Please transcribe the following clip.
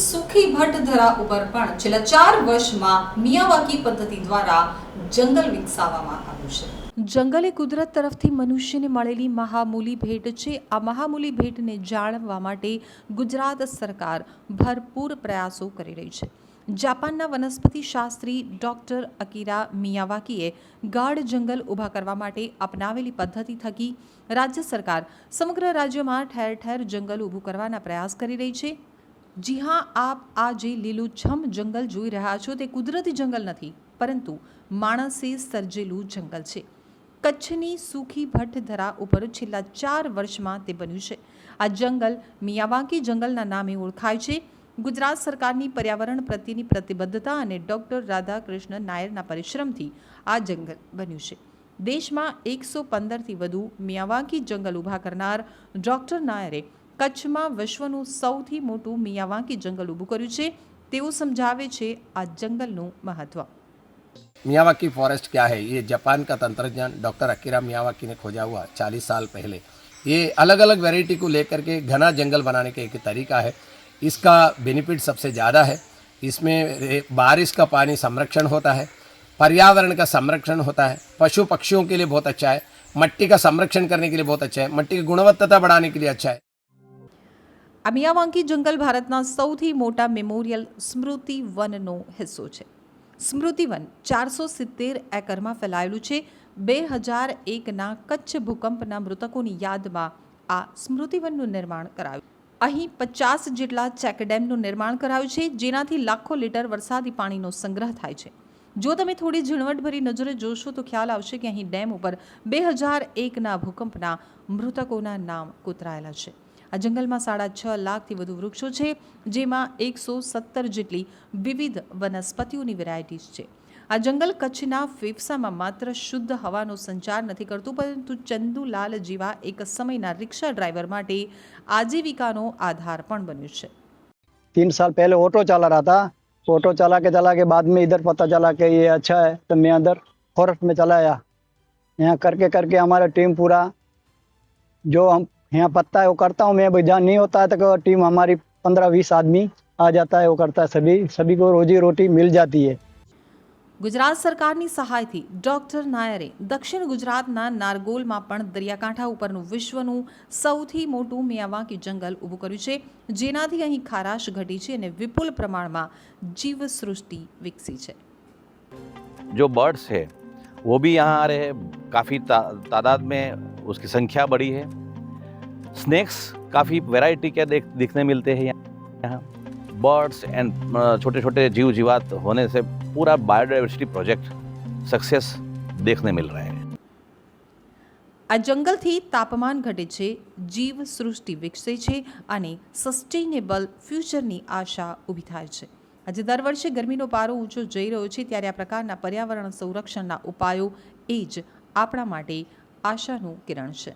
સુખી ભટ્ટધરા ઉપર પણ છેલ્લા ચાર વર્ષમાં મિયાવાકી પદ્ધતિ દ્વારા જંગલ વિકસાવવામાં આવ્યું છે. જંગલ એ કુદરત તરફથી મનુષ્યને મળેલી મહામૂલી ભેટ છે. આ મહામૂલી ભેટને જાળવવા માટે ગુજરાત સરકાર ભરપૂર પ્રયાસો કરી રહી છે. જાપાનના વનસ્પતિ શાસ્ત્રી ડોક્ટર અકીરા મિયાવાકીએ ગાઢ જંગલ ઊભા કરવા માટે અપનાવેલી પદ્ધતિ થકી રાજ્ય સરકાર સમગ્ર રાજ્યમાં ઠેર ઠેર જંગલ ઊભું કરવાના પ્રયાસ કરી રહી છે. જી હા, આપ આ જે લીલુંછમ જંગલ જોઈ રહ્યા છો તે કુદરતી જંગલ નથી, પરંતુ માણસે સર્જેલું જંગલ છે. કચ્છની સુખી ભટ્ટધરા ઉપર છેલ્લા ચાર વર્ષમાં તે બન્યું છે. આ જંગલ મિયાવાકી જંગલના નામે ઓળખાય છે. ગુજરાત સરકારની પર્યાવરણ પ્રત્યેની પ્રતિબદ્ધતા અને ડૉક્ટર રાધાકૃષ્ણ નાયરના પરિશ્રમથી આ જંગલ બન્યું છે. દેશમાં એકસો પંદરથી વધુ મિયાવાકી જંગલ ઊભા કરનાર ડૉક્ટર નાયરે કચ્છમાં વિશ્વનું સૌથી મોટું મિયાવાકી જંગલ ઊભું કર્યું છે તેવું સમજાવે છે આ જંગલનું મહત્ત્વ मियावाकी फॉरेस्ट क्या है ये जापान का तंत्रज्ञान डॉक्टर अकीरा मियावाकी ने खोजा हुआ चालीस साल पहले ये अलग अलग वैरायटी को लेकर के घना जंगल बनाने का एक तरीका है इसका बेनिफिट सबसे ज़्यादा है इसमें रे- बारिश का पानी संरक्षण होता है पर्यावरण का संरक्षण होता है पशु पक्षियों के लिए बहुत अच्छा है मट्टी का संरक्षण करने के लिए बहुत अच्छा है मट्टी की गुणवत्ता बढ़ाने के लिए अच्छा है આ મિયાવાંકી જંગલ ભારતના સૌથી મોટા મેમોરિયલ સ્મૃતિ વનનો હિસ્સો છે. સ્મૃતિવન ચારસો સિત્તેર એકરમાં ફેલાયેલું છે. બે હજાર એકના કચ્છ ભૂકંપના મૃતકોની યાદમાં આ સ્મૃતિવનનું નિર્માણ કરાયું. અહીં પચાસ જેટલા ચેકડેમનું નિર્માણ કરાયું છે, જેનાથી લાખો લીટર વરસાદી પાણીનો સંગ્રહ થાય છે. જો તમે થોડી ઝીણવટભરી નજરે જોશો તો ખ્યાલ આવશે કે અહીં ડેમ ઉપર બે હજાર એકના ભૂકંપના મૃતકોના નામ કોતરાયેલા છે. આ જંગલમાં સાડા છ લાખથી વધુ વૃક્ષો છે જેમાં એકસો સત્તર જેટલી વિવિધ વનસ્પતિઓની વેરાયટીઝ છે આ જંગલ કચ્છના ફેફસામાં માત્ર શુદ્ધ હવાનો સંચાર નથી કરતું પરંતુ ચંદુલાલ જેવા એક સમયના રિક્ષા ડ્રાઈવર માટે આજીવિકાનો આધાર પણ બન્યું છે तीन साल पहले ऑटो चला रहा था ऑटो चला के चला के बाद में इधर पता चला कि ये अच्छा है तो मैं अंदर फॉरेस्ट में चला आया यहाँ करके करके हमारा टीम पूरा जो हम यहाँ पत्ता है वो करता हूँ मैं भाई जहाँ नहीं होता है तो टीम हमारी पंद्रह बीस आदमी आ जाता है वो करता है सभी सभी को रोजी रोटी मिल जाती है ગુજરાત સરકારની સહાયથી ડોક્ટર નાયરે દક્ષિણ ગુજરાતના નારગોલમાં પણ દરિયાકાંઠા ઉપરનું વિશ્વનું સૌથી મોટું મિયાવાકી જંગલ ઊભું કર્યું છે જેનાથી અહીં ખારાશ ઘટી છે અને વિપુલ પ્રમાણમાં જીવસૃષ્ટિ વિકસી છે जो बर्ड्स है वो भी यहाँ आ रहे हैं काफ़ी ता, तादाद में उसकी संख्या बड़ी है स्नैक्स काफ़ी वैरायटी के देख दिखने मिलते हैं यहाँ बर्ड्स एंड छोटे छोटे जीव जीवात होने से पूरा बायोडाइवर्सिटी प्रोजेक्ट सक्सेस देखने मिल रहे हैं આ જંગલથી તાપમાન ઘટે છે જીવ સૃષ્ટિ વિકસે છે અને સસ્ટેનેબલ ફ્યુચરની આશા ઊભી થાય છે આજે દર વર્ષે ગરમીનો પારો ઊંચો જઈ રહ્યો છે ત્યારે આ પ્રકારના પર્યાવરણ સંરક્ષણના ઉપાયો એ જ આપણા માટે આશાનું કિરણ છે